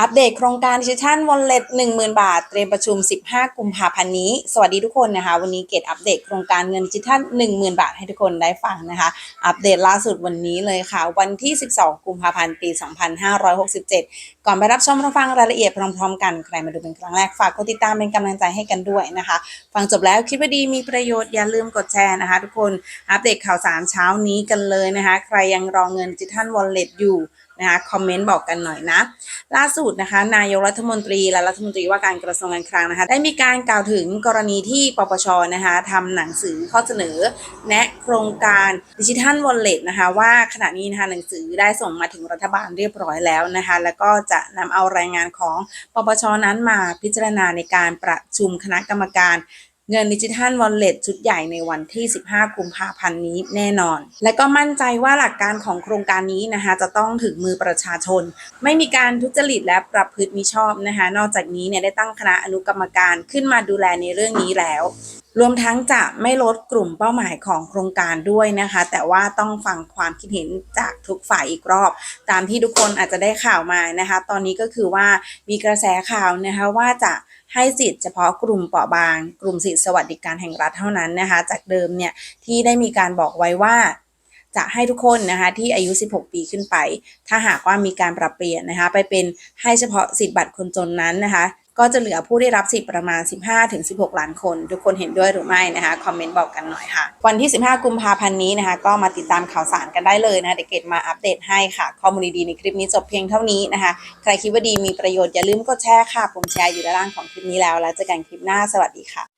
อัปเดตโครงการดิจิทัลวอลเล็ต10,000บาท เตรียมประชุม 15 กุมภาพันธ์นี้ สวัสดีทุกคนนะคะ วันนี้เกตอัปเดตโครงการเงินดิจิทัล10,000บาทให้ทุกคนได้ฟังนะคะ อัปเดตล่าสุดวันนี้เลยค่ะ วันที่ 12 กุมภาพันธ์ ปี 2567 ก่อนไปรับชมรับฟังรายละเอียดพร้อมๆ กัน ใครมาดูเป็นครั้งแรก ฝากกดติดตามเป็นกำลังใจให้กันด้วยนะคะ ฟังจบแล้วคิดว่าดีมีประโยชน์อย่าลืมกดแชร์นะคะ ทุกคน อัปเดตข่าวสารเช้านี้กันเลยนะคะ ใครยังรอเงินดิจิทัลวอลเล็ตอยู่ นะคะคอมเมนต์บอกกันหน่อยนะ ล่าสุดนะคะ นายกรัฐมนตรีและรัฐมนตรีว่าการกระทรวงการคลังนะคะ ได้มีการกล่าวถึงกรณีที่ปปชนะคะทำหนังสือข้อเสนอ แนะโครงการดิจิทัลวอลเล็ตนะคะ ว่าขณะนี้นะคะหนังสือได้ส่งมาถึงรัฐบาลเรียบร้อยแล้วนะคะ แล้วก็จะนำเอารายงานของปปชนั้นมาพิจารณาในการประชุมคณะกรรมการ เงินดิจิทัลวอลเล็ตชุดใหญ่ในวันที่ 15 กุมภาพันธ์นี้แน่นอน และก็มั่นใจว่าหลักการของโครงการนี้นะคะจะต้องถึงมือประชาชน ไม่มีการทุจริตและประพฤติมิชอบนะคะนอกจากนี้เนี่ยได้ตั้งคณะอนุกรรมการขึ้นมาดูแลในเรื่องนี้แล้ว รวมทั้งจะไม่ลดกลุ่มเป้าหมายของโครงการด้วยนะคะ แต่ว่าต้องฟังความคิดเห็นจากทุกฝ่ายอีกรอบ ตามที่ทุกคนอาจจะได้ข่าวมานะคะ ตอนนี้ก็คือว่ามีกระแสข่าวนะคะว่าจะให้สิทธิ์เฉพาะกลุ่มเปราะบาง กลุ่มสิทธิสวัสดิการแห่งรัฐเท่านั้นนะคะ จากเดิมเนี่ยที่ได้มีการบอกไว้ว่าจะให้ทุกคนนะคะที่อายุ 16 ปีขึ้นไป ถ้าหากว่ามีการปรับเปลี่ยนนะคะ ไปเป็นให้เฉพาะสิทธิบัตรคนจนนั้นนะคะ ก็จะเหลือผู้ได้รับสิทธิ์ประมาณ 15-16 ล้านคน ทุกคนเห็นด้วยหรือไม่นะคะคอมเมนต์บอกกันหน่อยค่ะ วันที่ 15 กุมภาพันธ์นี้นะคะ ก็มาติดตามข่าวสารกันได้เลยนะคะเด็กเกดมาอัปเดตให้ค่ะข้อมูลดีๆในคลิปนี้จบเพียงเท่านี้นะคะ ใครคิดว่าดีมีประโยชน์อย่าลืมกดแชร์ค่ะผมแชร์อยู่ด้านล่างของคลิปนี้แล้วแล้วเจอกันคลิปหน้าสวัสดีค่ะ